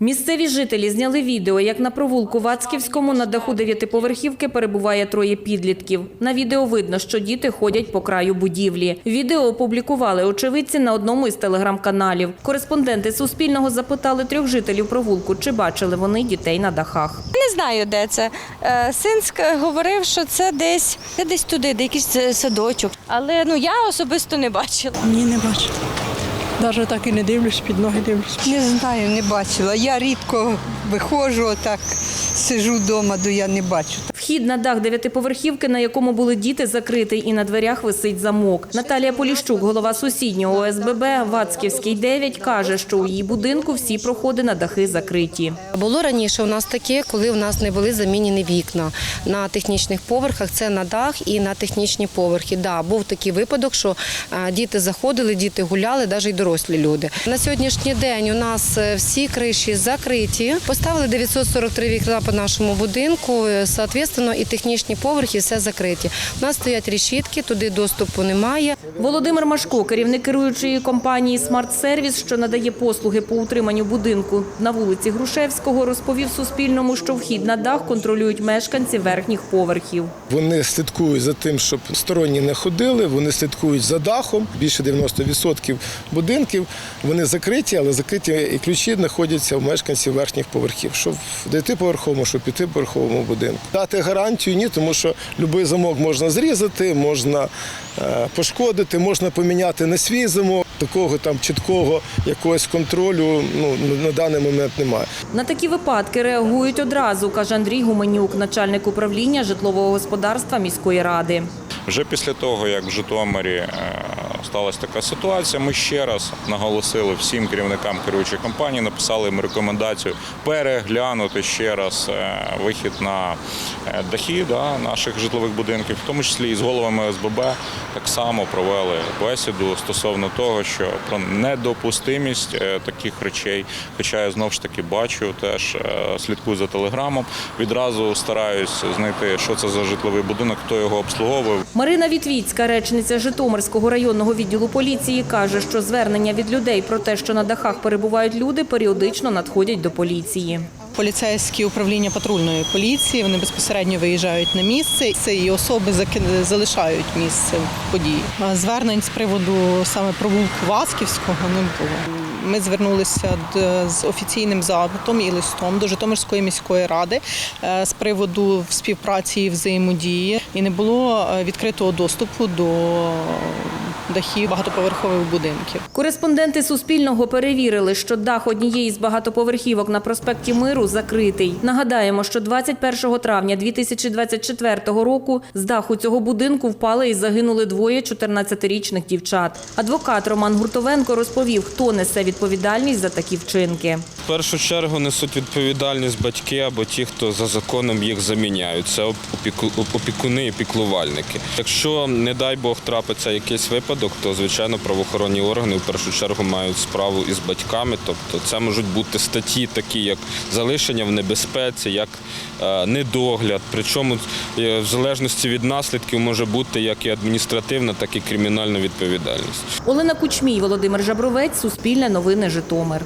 Місцеві жителі зняли відео, як на провулку Вацківському на даху дев'ятиповерхівки перебуває троє підлітків. На відео видно, що діти ходять по краю будівлі. Відео опублікували очевидці на одному із телеграм-каналів. Кореспонденти Суспільного запитали трьох жителів провулку, чи бачили вони дітей на дахах. Не знаю, де це. Е, Син говорив, що це десь, це десь туди, де якийсь е, садочок. Але ну я особисто не бачила. Ні, не бачу. Навіть так і не дивлюсь, під ноги дивлюсь. Не знаю, не бачила. Я рідко виходжу, так сижу вдома, то я не бачу. Вхід на дах дев'ятиповерхівки, на якому були діти, закритий, і на дверях висить замок. Наталія Поліщук, голова сусіднього ОСББ Вацківський 9, каже, що у її будинку всі проходи на дахи закриті. Було раніше у нас таке, коли у нас не були замінені вікна на технічних поверхах. Це на дах і на технічні поверхи. Да, був такий випадок, що е, діти заходили, діти гуляли, навіть й дорослі люди. На сьогоднішній день у нас е, всі криші закриті. Поставили 943 вікна по нашому будинку. е, Соответственно, і технічні поверхи все закриті. У нас стоять решітки, туди доступу немає. Володимир Машко, керівник керуючої компанії «Смарт Сервіс», що надає послуги по утриманню будинку на вулиці Грушевського, розповів Суспільному, що вхід на дах контролюють мешканці верхніх поверхів. Вони слідкують за тим, щоб сторонні не ходили. Вони слідкують за дахом. Більше 90% будинків вони закриті, але закриті і ключі знаходяться в мешканців верхніх поверхів. Що в дев'ятиповерховому, що в п'ятиповерховому будинку. Дати гарантію ні, тому що будь-який замок можна зрізати, можна е, пошкодити, можна поміняти на свій замок. Такого там чіткого якогось контролю ну на даний момент немає. На такі випадки реагують одразу, каже Андрій Гуменюк, начальник управління житлового господарства міської ради. Вже після того, як в Житомирі е, сталася така ситуація, ми ще раз наголосили всім керівникам керуючих компаній, написали їм рекомендацію переглянути ще раз е, вихід на е, дахи да, наших житлових будинків, в тому числі і з головами СББ так само провели бесіду стосовно того, що про недопустимість е, таких речей. Хоча я знов ж таки бачу, теж слідкую за телеграмом. Відразу стараюсь знайти, що це за житловий будинок, хто його обслуговує. Марина Вітвіцька, речниця Житомирського районного відділу поліції, каже, що звернення від людей про те, що на дахах перебувають люди, періодично надходять до поліції. Поліцейські управління патрульної поліції вони безпосередньо виїжджають на місце. Це і особи залишають місце події. Звернень з приводу саме провулку Васківського не було. Ми звернулися з офіційним запитом і листом до Житомирської міської ради е, з приводу співпраці і взаємодії, і не було е, відкритого доступу до дахів багатоповерхових будинків. Кореспонденти Суспільного перевірили, що дах однієї з багатоповерхівок на проспекті Миру закритий. Нагадаємо, що 21 травня 2024 року з даху цього будинку впали і загинули двоє 14-річних дівчат. Адвокат Роман Гуртовенко розповів, хто несе відповідальність за такі вчинки. Першу чергу несуть відповідальність батьки або ті, хто за законом їх заміняють. Це опіку- опікуни і піклувальники. Якщо, не дай Бог, трапиться якийсь випадок, то звичайно правоохоронні органи в першу чергу мають справу із батьками. Тобто це можуть бути статті, такі як залишення в небезпеці, як е, недогляд. Причому е, в залежності від наслідків може бути як і адміністративна, так і кримінальна відповідальність. Олена Кучмій, Володимир Жабровець, Суспільне новини Житомир.